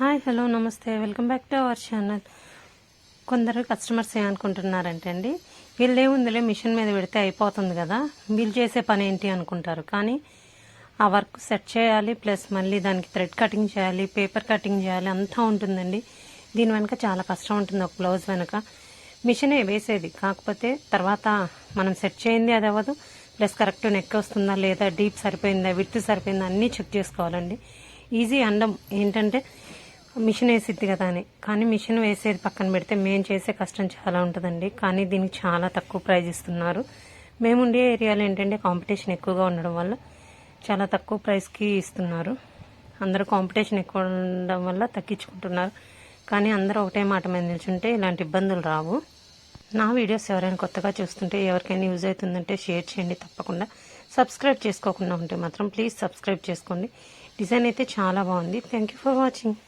Hi hello నమస్తే. Welcome back to our channel. కొందరు customers ఏమనుకుంటున్నారంటే అండి వీళ్ళు ఏముందిలే మిషన్ మీద పెడితే అయిపోతుంది కదా వీళ్ళు చేసే పని ఏంటి అనుకుంటారు. కానీ ఆ వర్క్ సెట్ చేయాలి ప్లస్ మళ్ళీ దానికి థ్రెడ్ కటింగ్ చేయాలి పేపర్ కటింగ్ చేయాలి అంతా ఉంటుందండి. దీని వెనక చాలా కష్టం ఉంటుంది ఒక బ్లౌజ్ వెనక. మిషనే వేసేది కాకపోతే తర్వాత మనం సెట్ చేయింది అది అవ్వదు. ప్లస్ కరెక్ట్ నెక్ వస్తుందా లేదా డీప్ సరిపోయిందా విత్ సరిపోయిందా అన్నీ చెక్ చేసుకోవాలండి. ఈజీ అండం ఏంటంటే మిషన్ వేసిద్ది కదా అని. కానీ మిషన్ వేసేది పక్కన పెడితే మేము చేసే కష్టం చాలా ఉంటుందండి. కానీ దీనికి చాలా తక్కువ ప్రైజ్ ఇస్తున్నారు. మేము ఉండే ఏరియాలో ఏంటంటే కాంపిటీషన్ ఎక్కువగా ఉండడం వల్ల చాలా తక్కువ ప్రైస్కి ఇస్తున్నారు. అందరూ కాంపిటీషన్ ఎక్కువ ఉండడం వల్ల తగ్గించుకుంటున్నారు. కానీ అందరూ ఒకటే మాట మీద నిల్చుంటే ఇలాంటి ఇబ్బందులు రావు. నా వీడియోస్ ఎవరైనా కొత్తగా చూస్తుంటే ఎవరికైనా యూజ్ అవుతుందంటే షేర్ చేయండి తప్పకుండా. సబ్స్క్రైబ్ చేసుకోకుండా ఉంటే మాత్రం ప్లీజ్ సబ్స్క్రైబ్ చేసుకోండి. డిజైన్ అయితే చాలా బాగుంది. Thank you for watching.